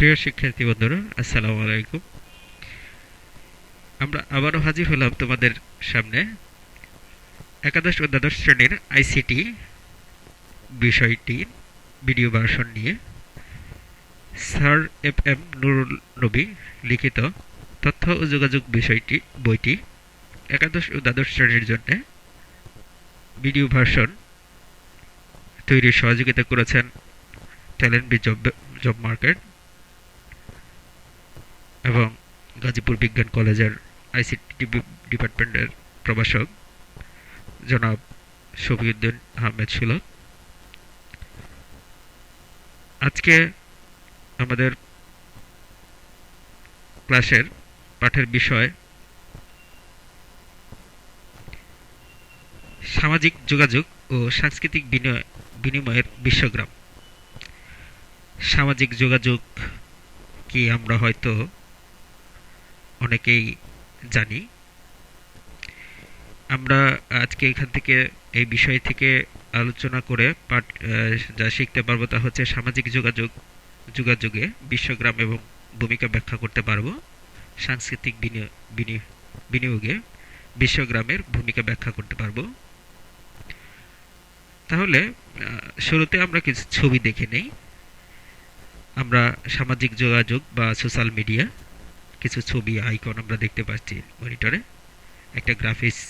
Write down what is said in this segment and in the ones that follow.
প্রিয় শিক্ষার্থী বন্ধুরা, আসসালামু আলাইকুম। আমরা আবারও হাজির হলাম তোমাদের সামনে একাদশ ও দ্বাদশ শ্রেণির আইসিটি বিষয়টি, ভিডিও ভার্সন নিয়ে। Sir F M Nurul Nabi লিখিত তথ্য ও যোগাযোগ বিষয়টি, বইটি একাদশ ও দ্বাদশ শ্রেণির জন্য ভিডিও ভার্সন তৈরির সহযোগিতা করেছেন talent B job job market. এবং গাজীপুর বিজ্ঞান কলেজের আইসিটি ডিপার্টমেন্টের প্রভাষক জনাব শফিউদ্দিন আহমেদ সুলভ আজকে আমাদের ক্লাসের পাঠের বিষয় সামাজিক যোগাযোগ ও সাংস্কৃতিক বিনিময় বিনিময়ের বিশ্বগ্রাম। সামাজিক যোগাযোগ কি আমরা হয়তো অনেকেই জানি। আমরা আজকে এখান থেকে এই বিষয় থেকে আলোচনা করে পাঠ যা শিখতে পারব তা হচ্ছে সামাজিক যোগাযোগ, যোগাযোগে বিশ্বগ্রাম এবং ভূমিকা ব্যাখ্যা করতে পারব। সাংস্কৃতিক বিনিয়োগে বিশ্বগ্রামের ভূমিকা ব্যাখ্যা করতে পারব। তাহলে শুরুতে আমরা কিছু ছবি দেখে নেই। আমরা সামাজিক যোগাযোগ বা সোশ্যাল মিডিয়া কিছু ছবি আইকন আমরা দেখতে পাচ্ছি মনিটরে একটা গ্রাফিক্স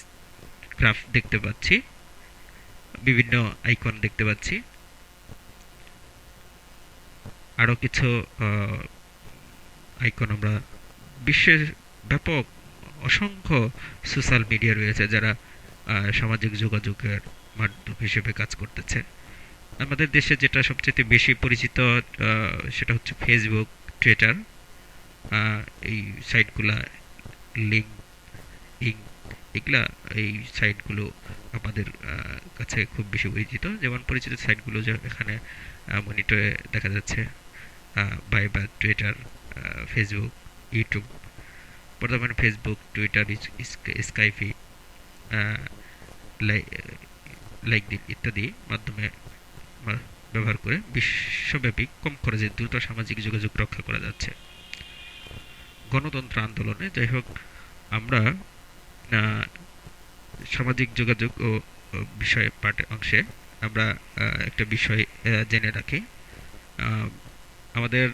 গ্রাফ দেখতে পাচ্ছি। বিভিন্ন আইকন দেখতে পাচ্ছি। আরও কিছু আইকন আমরা, বিশ্বের ব্যাপক, অসংখ্য সোশ্যাল মিডিয়া রয়েছে যারা সামাজিক যোগাযোগের মাধ্যম হিসেবে কাজ করতেছে। আমাদের দেশে যেটা সবচেয়ে বেশি পরিচিত সেটা হচ্ছে ফেসবুক টুইটার এই সাইটগুলা লিঙ্ক ইং এগুলা এই সাইটগুলো আমাদের কাছে খুব বেশি পরিচিত। যেমন পরিচিত সাইটগুলো এখানে মনিটরে দেখা যাচ্ছে বাইবার টুইটার ফেসবুক ইউটিউব বর্তমানে ফেসবুক টুইটার স্কাইফি লাইকদিন ইত্যাদি মাধ্যমে ব্যবহার করে বিশ্বব্যাপী কম খরচে দ্রুত সামাজিক যোগাযোগ রক্ষা করা যাচ্ছে। গণতন্ত্র আন্দোলনে। যাই হোক, আমরা সামাজিক যোগাযোগ ও বিষয়ে পাঠে অংশে আমরা একটা বিষয় জেনে রাখি। আমাদের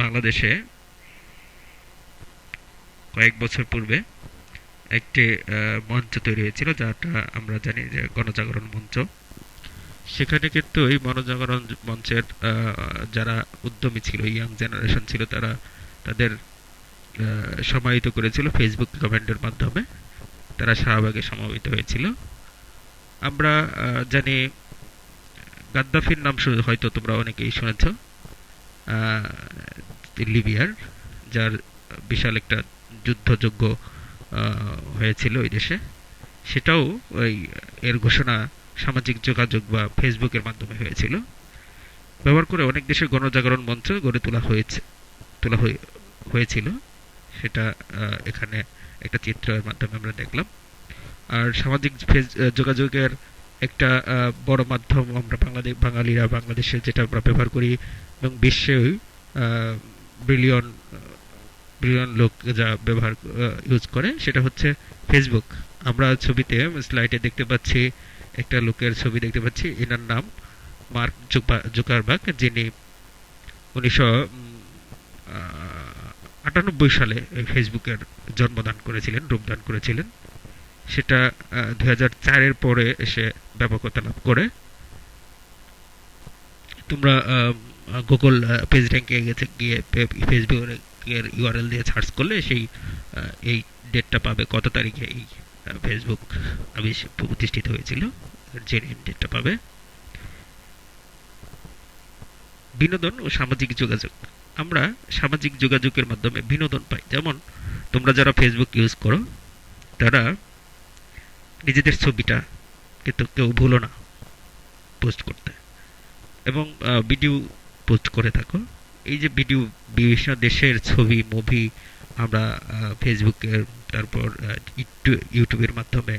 বাংলাদেশে কয়েক বছর পূর্বে একটি মঞ্চ তৈরি হয়েছিল, যাটা আমরা জানি যে গণজাগরণ মঞ্চ। সেখানে কিন্তু এই মনোজাগরণ মঞ্চের যারা উদ্যমী ছিল ইয়াং জেনারেশন ছিল, তারা তাদের সমাহিত করেছিল ফেসবুক কমেন্টের মাধ্যমে। তারা শাহবাগে সমাবেত হয়েছিল। আমরা জানি গাদ্দাফির নাম হয়তো তোমরা অনেকেই শুনেছ লিবিয়ার, যার বিশাল একটা যুদ্ধযোগ্য হয়েছিল ওই দেশে। সেটাও ওই এর ঘোষণা সামাজিক যোগাযোগ বা ফেসবুকের মাধ্যমে হয়েছিল। ব্যবহার করে অনেক দেশের গণজাগরণ মঞ্চ গড়ে তোলা হয়েছে, তোলা হয়েছিল। সেটা এখানে একটা চিত্রের মাধ্যমে আমরা দেখলাম। আর সামাজিক যোগাযোগের একটা বড় মাধ্যম আমরা বাংলাদেশ বাঙালিরা বাংলাদেশে যেটা আমরা ব্যবহার করি এবং বিশ্বে বিলিয়ন বিলিয়ন লোক যা ব্যবহার ইউজ করে, সেটা হচ্ছে ফেসবুক আমরা ছবিতে, স্লাইডে দেখতে পাচ্ছি একটা লোকের ছবি দেখতে পাচ্ছি। এনার নাম মার্ক জুকারবার্গ, যিনি উনিশশো আটানব্বই সালে ফেসবুকের জন্মদান করেছিলেন, রূপদান করেছিলেন। সেটা দুই হাজার পরে এসে ব্যাপকতা লাভ করে। তোমরা গুগল পেজ র্যাঙ্কে গেছে, গিয়ে ফেসবুকের ইউআরএল দিয়ে সার্চ করলে সেই এই ডেটটা পাবে। কত তারিখে এই ফেসবুক প্রতিষ্ঠিত হয়েছিল জেনুইন ডেটটা পাবে। বিনোদন ও সামাজিক যোগাযোগ। আমরা সামাজিক যোগাযোগের মাধ্যমে বিনোদন পাই। যেমন, তোমরা যারা ফেসবুক ইউজ করো, তারা নিজেদের ছবিটা কিন্তু কেউ ভুলো না পোস্ট করতে। এবং ভিডিও পোস্ট করে থাকো। এই যে ভিডিও বিভিন্ন দেশের ছবি মুভি আমরা ফেসবুকের তারপর ইউটিউবের মাধ্যমে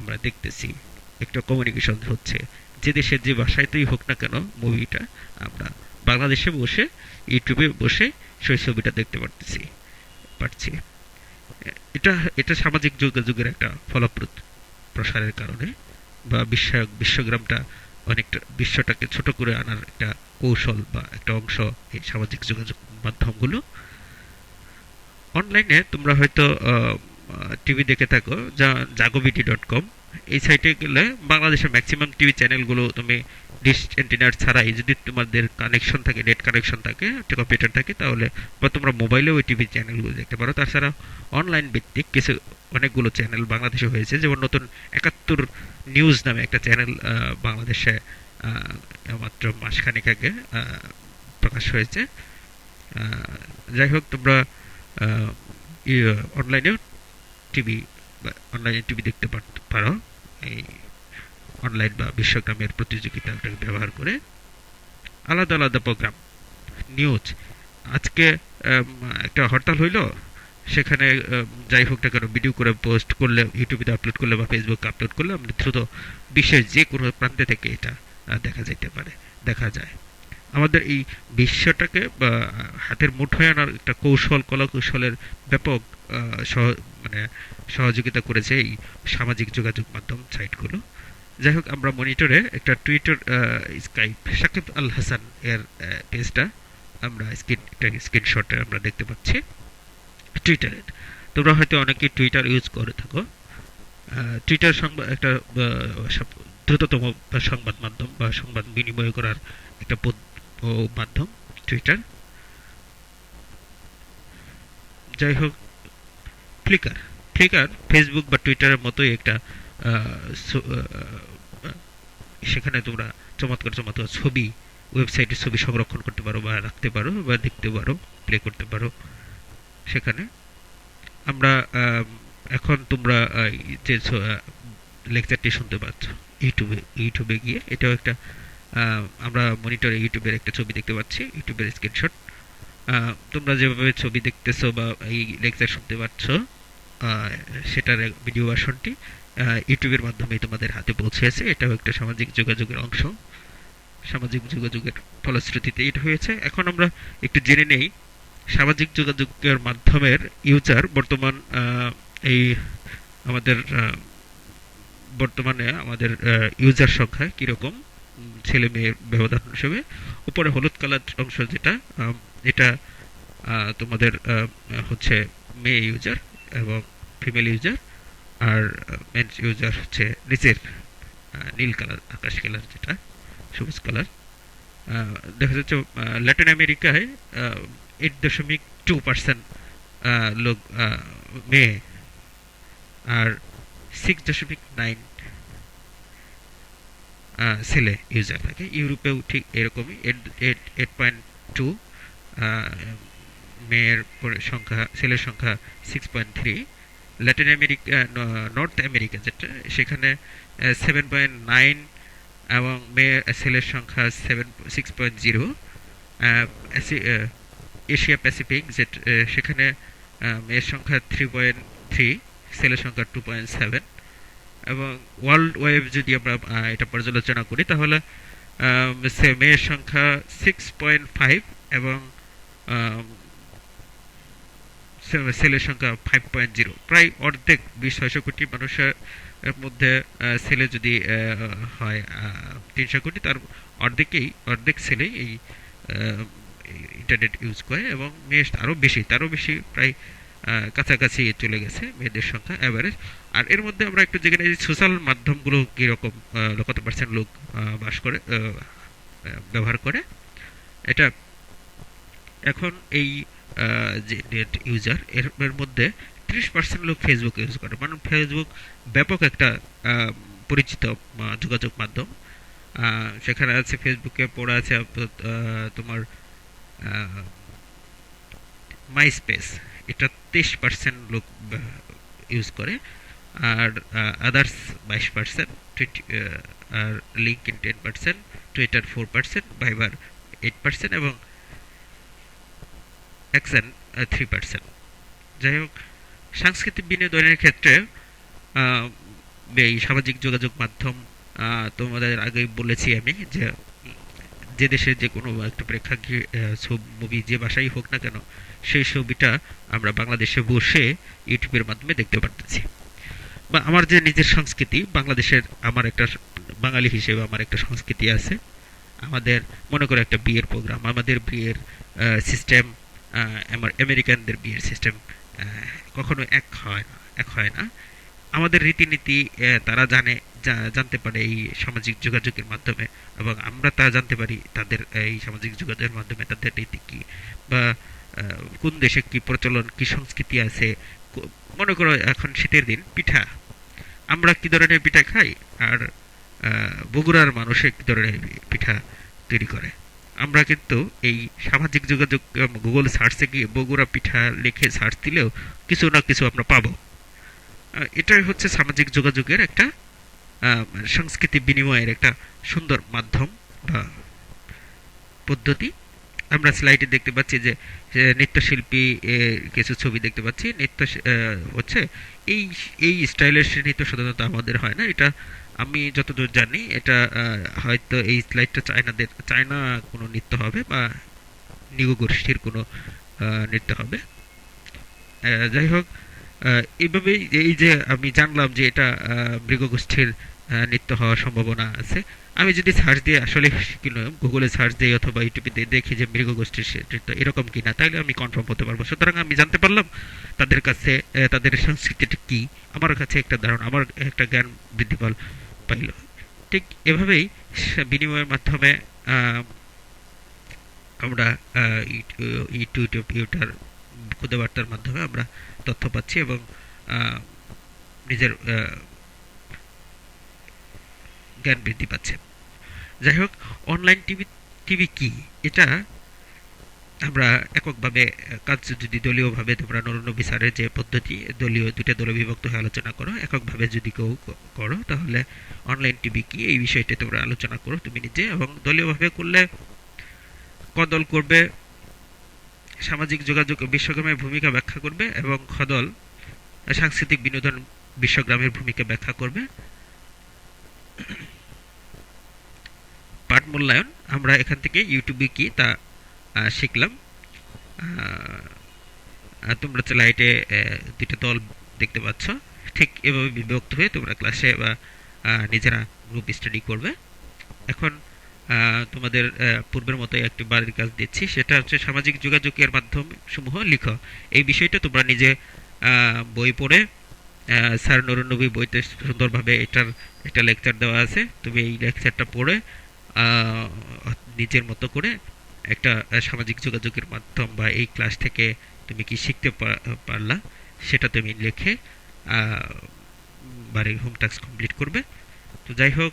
আমরা দেখতেছি একটা কমিউনিকেশন হচ্ছে। যে দেশের যে ভাষাতেই হোক না কেন মুভিটা আমরা বাংলাদেশে বসে ইউটিউবে বসে সেই ছবিটা দেখতে পারতেছি, পারছি। এটা এটা সামাজিক যোগাযোগের একটা ফলপ্রদ প্রসারের কারণে বা বিশ্বায়ক বিশ্বগ্রামটা অনেকটা, বিশ্বটাকে ছোট করে আনার একটা কৌশল বা একটা অংশ এই সামাজিক যোগাযোগ মাধ্যমগুলো অনলাইনে তোমরা হয়তো টিভি দেখে থাকো, যা জাগোবিটি ডট কম এই সাইটে গেলে বাংলাদেশের ম্যাক্সিমাম টিভি চ্যানেলগুলো তুমি ডিশ অ্যান্টিনার ছাড়াই যদি তোমাদের কানেকশন থাকে নেট কানেকশন থাকে, একটা কম্পিউটার থাকে, তাহলে বা তোমরা মোবাইলেও ওই টিভি চ্যানেলগুলো দেখতে পারো। তাছাড়া অনলাইন ভিত্তিক কিছু অনেকগুলো চ্যানেল বাংলাদেশে হয়েছে, যেমন নতুন একাত্তর নিউজ নামে একটা চ্যানেল বাংলাদেশে মাত্র মাসখানেক আগে প্রকাশ হয়েছে। যাই হোক, তোমরা অনলাইনেও টিভি বা অনলাইনে টিভি দেখতে পারো এই অনলাইন বা বিশ্বগ্রামের প্রতিযোগিতাটাকে ব্যবহার করে আলাদা আলাদা প্রোগ্রাম নিউজ আজকে একটা হরতাল হইল, সেখানে যাই হোক না কেন ভিডিও করে পোস্ট করলে ইউটিউবে আপলোড করলে বা ফেসবুকে আপলোড করলে, আমরা দ্রুত বিশ্বের যে কোনো প্রান্তে থেকে এটা দেখা যেতে পারে, দেখা যায়। আমাদের এই বিশ্বটাকে হাতের মুঠোয় আনার একটা কৌশল কলা কৌশলের ব্যাপক মানে সহযোগিতা করেছে এই সামাজিক যোগাযোগ মাধ্যম সাইটগুলো। যাই হোক, আমরা মনিটরে একটা টুইটার স্কাইপ সাকিব আল হাসান এর পেজটা আমরা স্ক্রিন, একটা স্ক্রিনশটে আমরা দেখতে পাচ্ছি টুইটারে। তোমরা হয়তো অনেকে টুইটার ইউজ করে থাকো। টুইটার সংবাদ একটা দ্রুততম সংবাদ মাধ্যম বা সংবাদ বিনিময় করার একটা মাধ্যম টুইটার যাই হোক ফ্লিকার ফ্লিকার ফেসবুক বা টুইটারের মতোই একটা সেখানে তোমরা চমৎকার চমৎকার ছবি ওয়েবসাইটে ছবি সংরক্ষণ করতে পারো বা রাখতে পারো বা দেখতে পারো প্লে করতে পারো সেখানে। আমরা এখন তোমরা যে লেকচারটি শুনতে পাচ্ছ ইউটিউবে ইউটিউবে গিয়ে। এটাও একটা আমরা মনিটরে ইউটিউবের একটা ছবি দেখতে পাচ্ছি ইউটিউবের স্ক্রিনশট তোমরা যেভাবে ছবি দেখতেছো বা এই লেকচার শুনতে পাচ্ছ সেটার ভিডিও ভার্সনটি ইউটিউবের মাধ্যমে তোমাদের হাতে পৌঁছেছে। এটাও একটা সামাজিক যোগাযোগের অংশ। সামাজিক যোগাযোগের ফলশ্রুতিতে এটা হয়েছে। এখন আমরা একটু জেনে নেই, সামাজিক যোগাযোগের মাধ্যমের ইউজার বর্তমান এই আমাদের বর্তমানে আমাদের ইউজার সংখ্যা কীরকম? ছেলে মেয়ের ব্যবধান হিসেবে। উপরে হলুদ কালার অংশ যেটা এটা তোমাদের হচ্ছে মেয়ে ইউজার এবং ফিমেল ইউজার আর মেন ইউজার হচ্ছে নিচের নীল কালার, আকাশ কালার যেটা, সবুজ কালার। দেখা যাচ্ছে ল্যাটিন আমেরিকায় এইট দশমিক টু পার্সেন্ট লোক মেয়ে। আর সিক্স দশমিক নাইন ছেলে ইউজার থাকে ইউরোপেও ঠিক এরকমই। এইট এইট পয়েন্ট টু মেয়ের সংখ্যা ছেলের সংখ্যা six point three Latin America North America যেটা, সেখানে সেভেন পয়েন্ট নাইন এবং মেয়ে ছেলের সংখ্যা seven six point zero Asia Pacific যে সেখানে মেয়ের সংখ্যা থ্রি পয়েন্ট থ্রি ছেলের সংখ্যা টু পয়েন্ট সেভেন এবং ওয়ার্ল্ড ওয়েব যদি আমরা এটা পর্যালোচনা করি, তাহলে সে মেয়ের সংখ্যা সিক্স পয়েন্ট ফাইভ এবং ছেলের সংখ্যা ফাইভ পয়েন্ট জিরো প্রায় অর্ধেক বিশ ছয়শো কোটি মানুষের মধ্যে ছেলে যদি হয় তিনশো কোটি, তার অর্ধেকেই, অর্ধেক ছেলেই এই ইন্টারনেট ইউজ করে এবং মেয়ে আরও বেশি, তারও বেশি প্রায় কাছাকাছি চলে গেছে মেয়েদের সংখ্যা অ্যাভারেজ আর এর মধ্যে আমরা একটু যেখানে সোশ্যাল মাধ্যমগুলো কীরকম কত পার্সেন্ট লোক বাস করে ব্যবহার করে। এটা এখন এই যে নেট ইউজার এর মধ্যে ত্রিশ পার্সেন্ট লোক ফেসবুক ইউজ করে। মানে ফেসবুক ব্যাপক একটা পরিচিত যোগাযোগ মাধ্যম। সেখানে আছে ফেসবুকে পড়ে আছে তোমার মাই স্পেস এটা তেইশ পার্সেন্ট লোক ইউজ করে। আর আদার্স বাইশ পার্সেন্ট আর LinkedIn ten percent Twitter four percent Viber eight percent এবং অ্যাকশন থ্রি পার্সেন্ট যাই হোক, সাংস্কৃতিক বিনোদনের ক্ষেত্রে এই সামাজিক যোগাযোগ মাধ্যম তোমাদের আগেই বলেছি আমি যে যে দেশের যে কোনো একটা প্রেক্ষাগৃহে মুভি যে ভাষাই হোক না কেন, সেই ছবিটা আমরা বাংলাদেশে বসে ইউটিউবের মাধ্যমে দেখতে পারতেছি। বা আমার যে নিজের সংস্কৃতি, বাংলাদেশের আমার একটা বাঙালি হিসেবে আমার একটা সংস্কৃতি আছে। আমাদের মনে করো একটা বিয়ের প্রোগ্রাম আমাদের বিয়ের সিস্টেম আমার আমেরিকানদের বিয়ের সিস্টেম কখনো এক হয় না, এক হয় না। আমাদের রীতিনীতি তারা জানে জানতে পারে এই সামাজিক যোগাযোগের মাধ্যমে এবং আমরা তা জানতে পারি তাদের এই সামাজিক যোগাযোগের মাধ্যমে তাদের রীতি কি বা কোন দেশে কি প্রচলন, কি সংস্কৃতি আছে মনে করো এখন শীতের দিন, পিঠা। আমরা কি ধরনের পিঠা খাই? আর বগুড়ার মানুষ কি ধরনের পিঠা তৈরি করে? আমরা কিন্তু এই সামাজিক যোগাযোগ গুগল সার্চে গিয়ে বগুড়া পিঠা লিখে সার্চ দিলেও কিছু না কিছু আমরা পাবো। এটাই হচ্ছে সামাজিক যোগাযোগের একটা সংস্কৃতি বিনিময়ের একটা সুন্দর মাধ্যম বা পদ্ধতি। আমরা স্লাইডে দেখতে পাচ্ছি যে নৃত্যশিল্পী কিছু ছবি দেখতে পাচ্ছি। নৃত্য হচ্ছে এই এই স্টাইলের নৃত্য সাধারণত আমাদের হয় না। এটা আমি যতদূর জানি, এটা হয়তো এই স্লাইডটা চায়নাদের, চায়না কোনো নৃত্য হবে বা নিগো গোষ্ঠীর কোনো নৃত্য হবে। যাই হোক আহ, এইভাবেই এই যে আমি জানলাম যে এটা মৃগগোষ্ঠীর নৃত্য হওয়ার সম্ভাবনা আছে। আমি যদি সার্চ দিয়ে আসলে গুগলে সার্চ দিই অথবা ইউটিউবে দিয়ে দেখি যে মৃগগোষ্ঠীর নৃত্য এরকম কিনা তাহলে আমি কনফার্ম হতে পারব। সুতরাং আমি জানতে পারলাম তাদের কাছে তাদের সংস্কৃতিটা কি। আমার কাছে একটা ধারণা আমার একটা জ্ঞান বৃদ্ধি পাল পাইল। ঠিক এভাবেই বিনিময়ের মাধ্যমে আমরা ইউটিউব ইউটার খুদে বার্তার মাধ্যমে আমরা তথ্য পাচ্ছি এবং নিজের জ্ঞান বৃদ্ধি পাচ্ছে। যাই হোক অনলাইন টিভি টিভি কি? এটা আমরা এককভাবে, কাজ যদি দলীয়ভাবে তোমরা নরনবী বিচারের যে পদ্ধতি, দলীয় দুটো দলে বিভক্ত হয়ে আলোচনা করো, এককভাবে যদি কেউ করো, তাহলে অনলাইন টিভি কি? এই বিষয়টি তোমরা আলোচনা করো তুমি নিজে এবং দলীয়ভাবে করলে কদল করবে সামাজিক যোগাযোগ বিশ্বগ্রামের ভূমিকা ব্যাখ্যা করবে এবং খদল সাংস্কৃতিক বিনোদন বিশ্বগ্রামের ভূমিকা ব্যাখ্যা করবে। পাঠ মূল্যায়ন, আমরা এখান থেকে ইউটিউবে কি তা শিখলাম। তোমরা স্লাইডে দুটো দল দেখতে পাচ্ছ। ঠিক এভাবে বিভক্ত হয়ে তোমরা ক্লাসে বা নিজেরা গ্রুপ স্টাডি করবে। এখন তোমাদের পূর্বের মতো একটি বাড়ির কাজ দিচ্ছি। সেটা হচ্ছে সামাজিক যোগাযোগের মাধ্যম সমূহ লিখো। এই বিষয়টা তোমরা নিজে বই পড়ে স্যার নরনবী বইতে সুন্দরভাবে এটার, একটা লেকচার দেওয়া আছে। তুমি এই লেকচারটা পড়ে নিজের মতো করে একটা সামাজিক যোগাযোগের মাধ্যম বা এই ক্লাস থেকে তুমি কি শিখতে পারলা, সেটা তুমি লিখে বাড়ির হোম টাস্ক কমপ্লিট করবে। তো যাই হোক